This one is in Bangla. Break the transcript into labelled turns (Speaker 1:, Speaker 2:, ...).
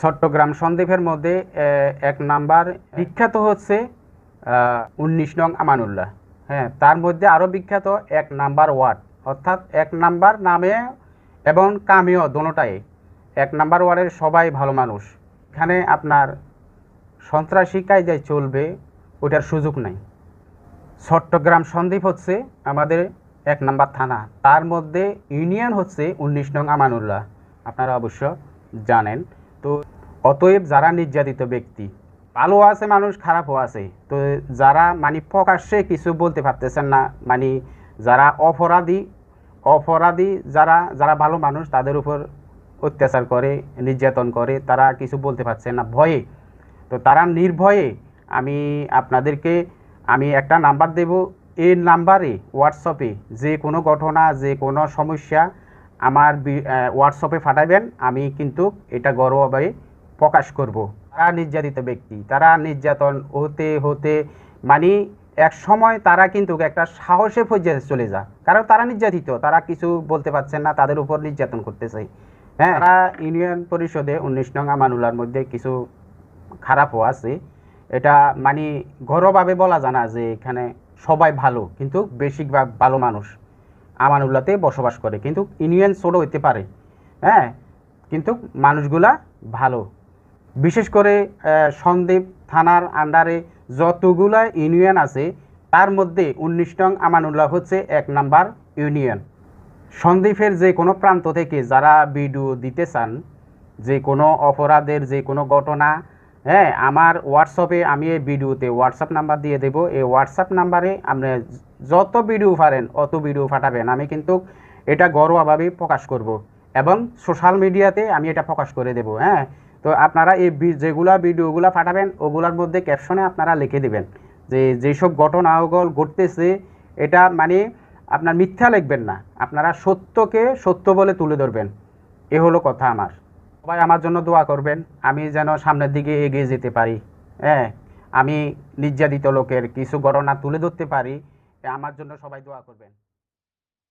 Speaker 1: চট্টগ্রাম সন্দ্বীপের মধ্যে এক নাম্বার বিখ্যাত হচ্ছে উনিশ নং আমানুল্লাহ। হ্যাঁ তার মধ্যে আরও বিখ্যাত এক নাম্বার ওয়ার্ড। অর্থাৎ এক নাম্বার নামে এবং কামিও দোনোটাই এক নাম্বার ওয়ার্ডের সবাই ভালো মানুষ। এখানে আপনার সন্ত্রাসী কায়দায় চলবে ওটার সুযোগ নাই। চট্টগ্রাম সন্দ্বীপ হচ্ছে আমাদের এক নাম্বার থানা। তার মধ্যে ইউনিয়ন হচ্ছে উনিশ নং আমানুল্লাহ। আপনারা অবশ্য জানেন। তো অতএব যারা নির্যাতিত ব্যক্তি, ভালো আছে, মানুষ খারাপও আছে, তো যারা মানে প্রকাশ্যে কিছু বলতে পারতেছেন না মানে যারা অপরাধী অপরাধী যারা যারা ভালো মানুষ, তাদের উপর অত্যাচার করে, নির্যাতন করে, তারা কিছু বলতে পারছে না, ভয়ে। তো তারা নির্ভয়ে, আমি আপনাদেরকে, আমি একটা নাম্বার দেব, এই নাম্বারে, হোয়াটসঅ্যাপে যে কোনো ঘটনা, যে কোনো সমস্যা আমার হোয়াটসঅ্যাপে পাঠাবেন, আমি কিন্তু এটা গর্বভাবে প্রকাশ করব। তারা নির্যাতিত ব্যক্তি, তারা নির্যাতন হতে হতে মানে এক সময় তারা কিন্তু একটা সাহসে পর্যায়ে চলে যায়। কারণ তারা নির্যাতিত, তারা কিছু বলতে পারছেন না, তাদের উপর নির্যাতন করতে করতেছে। হ্যাঁ তারা ইউনিয়ন পরিষদে উনিশ নং আমানুল্লার মধ্যে কিছু খারাপও আছে। এটা মানে ঘরোয়াভাবে বলা জানা যে এখানে সবাই ভালো, কিন্তু বেশিরভাগ ভালো মানুষ। আমানুল্লাতে বসবাস করে। কিন্তু ইউনিয়ন ছোট হইতে পারে। হ্যাঁ? কিন্তু মানুষগুলা ভালো। বিশেষ করে আহ, সন্দ্বীপ থানার আন্ডারে যতগুলা ইউনিয়ন আছে তার মধ্যে উনিশ নং আমানুল্লাহ হচ্ছে এক নাম্বার ইউনিয়ন। সন্দ্বীপের যে কোনো প্রান্ত থেকে যারা ভিডিও দিতে চান যে কোনো অপরাধের যে কোনো ঘটনা হ্যাঁ আমার হোয়াটসঅ্যাপে আমি এই ভিডিওতে হোয়াটসঅ্যাপ নাম্বার দিয়ে দেবো। এই হোয়াটসঅ্যাপ নাম্বারে আপনি যত ভিডিও পারেন, অত ভিডিও পাঠাবেন। আমি কিন্তু এটা ঘরোয়াভাবে প্রকাশ করব এবং সোশ্যাল মিডিয়াতে আমি এটা প্রকাশ করে দেবো হ্যাঁ? তো আপনারা এই যেগুলা ভিডিওগুলো পাঠাবেন, ওগুলোর মধ্যে ক্যাপশনে আপনারা লিখে দেবেন যে, যেসব ঘটনা ঘটনাগুলো ঘটতেছে, এটা মানে আপনার মিথ্যা লিখবেন না। আপনারা সত্যকে সত্য বলে তুলে ধরবেন। এ হলো কথা আমার। সবাই আমার জন্য দোয়া করবেন, আমি যেন সামনের দিকে এগিয়ে যেতে পারি হ্যাঁ? আমি নির্যাতিত লোকের কিছু ঘটনা তুলে ধরতে পারি আমার জন্য সবাই দোয়া করবেন।